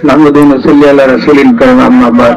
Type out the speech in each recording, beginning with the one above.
الله نحمد ونصلي على رسول الكريم أما بعد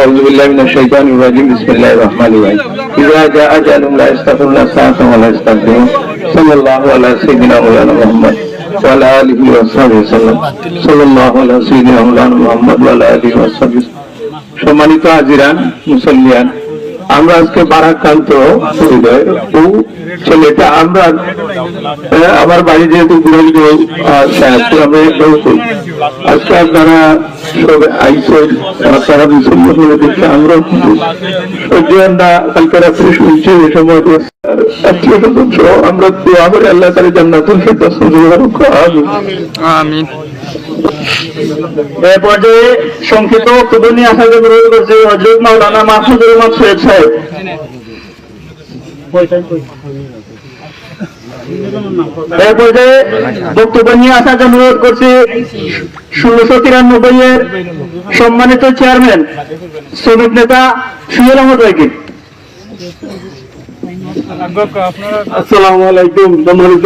أعوذ بالله من الشيطان الرجيم بسم الله الرحمن الرحيم إذا جاء أجلهم لا يستغفرون ساعة ولا يستغفرون صلى الله على سيدنا مولانا محمد وعلى آله وصحبه وسلم صلى الله على سيدنا مولانا محمد وعلى آله وصحبه সম্মানিত আজিরান মুসলিয়ান আমরা আজকে বারাক্রান্ত ছেলেটা আমরা আহ, আমার বাড়ি যেহেতু আমরা আজকে আপনারা সব আইসেন আপনারা মুসলমান হলে দেখে আমরাও কিন্তু কালকে রাত্রে শুনছি এই সময় আমরা আল্লাহ তালা জান্নাতুল আমিন। এ পর্যায়ে সংক্ষিপ্ত বক্তব্য নিয়ে আসার জন্য অনুরোধ করছি হজরত মাওলানা মাহমুদুর রহমান সৈয়দ সাহেব। এ পর্যায়ে বক্তব্য নিয়ে আসার জন্য অনুরোধ করছি ষোলোশো তিরানব্বই এর সম্মানিত চেয়ারম্যান শ্রমিক নেতা সুহেল আহমদ রায়কে আসসালামু আলাইকুম সম্মানিত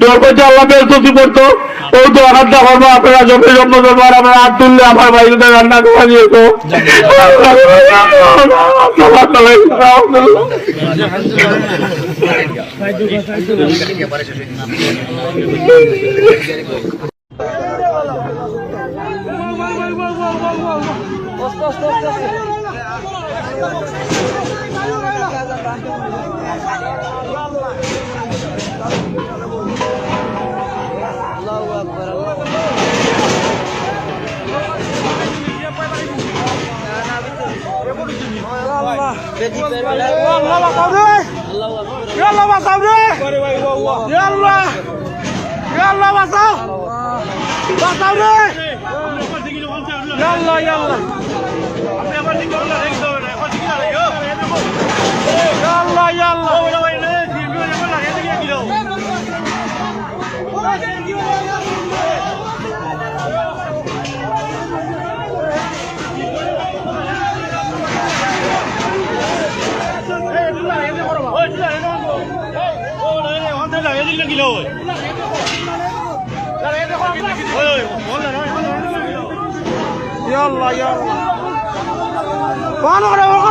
তোর কাছে আল্লাহ বেসতি করতো। ও তো হাত দা করব, আপনারা যখন জন্ম করবার আমরা হাত তুললে আমার কোথা রান্না করে দিয়েছ। আল্লাহ বাঁচাও রে আল্লাহ বাঁচাও রে আল্লাহ আল্লাহ বাঁচাও বাঁচাও রে আল্লাহ আল্লাহ আল্লাহ আল্লাহ আল্লাহ আল্লাহ